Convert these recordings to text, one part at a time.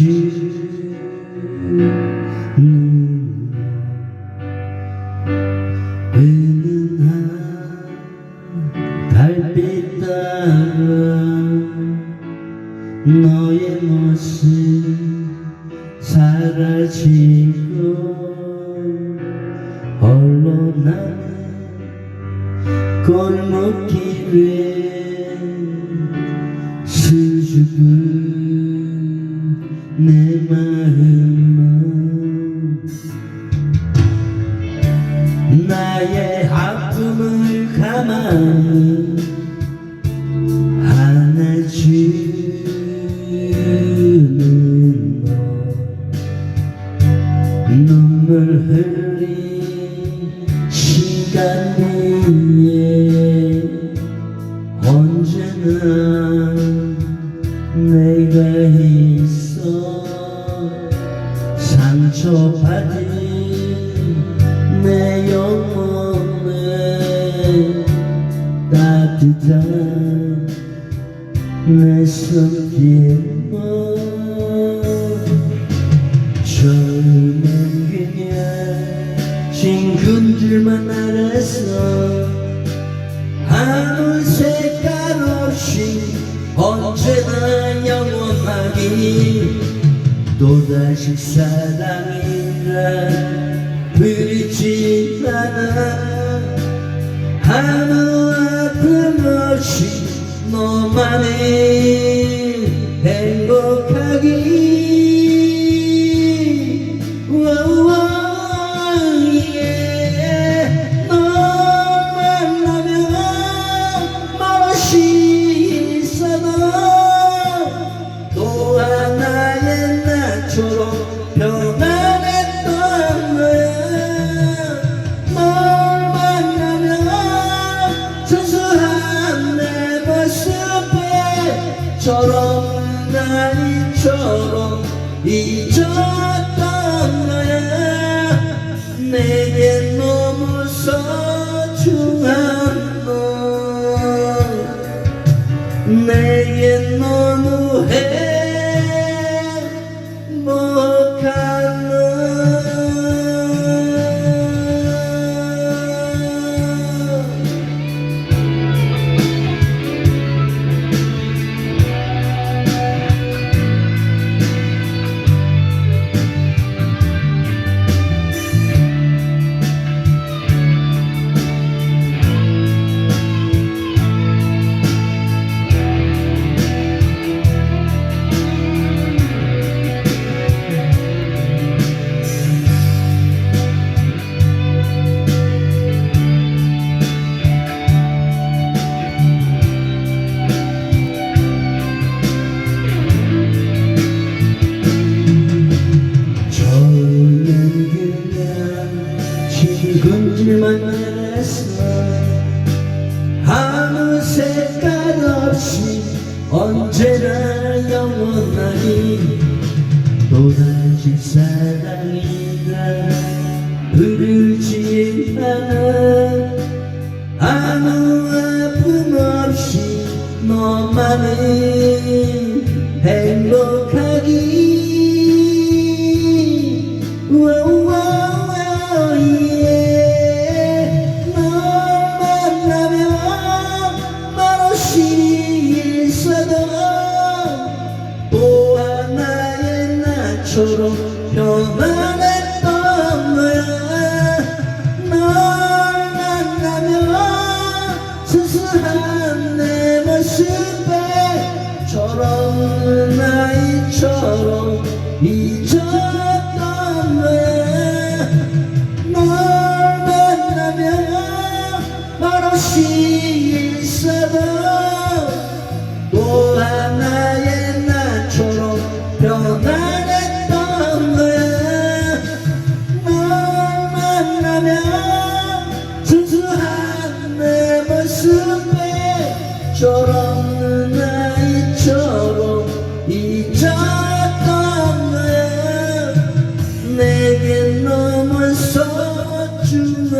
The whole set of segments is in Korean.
지는 음. 은은한 달빛 따라 너의 모습 사라지고 홀로 나는 골목길에 നമഃ 있어. 상처받은 내 영혼에 따뜻한 내 손길만 젊은 그녀. 친구들만 알아서 아무 색깔 없이 언제나 영원하기 또다시 사랑이라 부르지 않아 아무 아픔 없이 너만이 저런 나이처럼 잊었던 거야. 내게 너무 소중한 너. 내게 너무 행 친구들만 만나서 아무 색깔 없이 언제나 영원하니? 또다시 사랑이라 부르지 않아 아무 아픔 없이 너만은 행복하 나처럼 변화 저런 나이처럼 잊었던 거야 내게 너무 소중한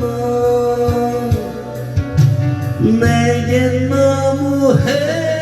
너 내게 너무 해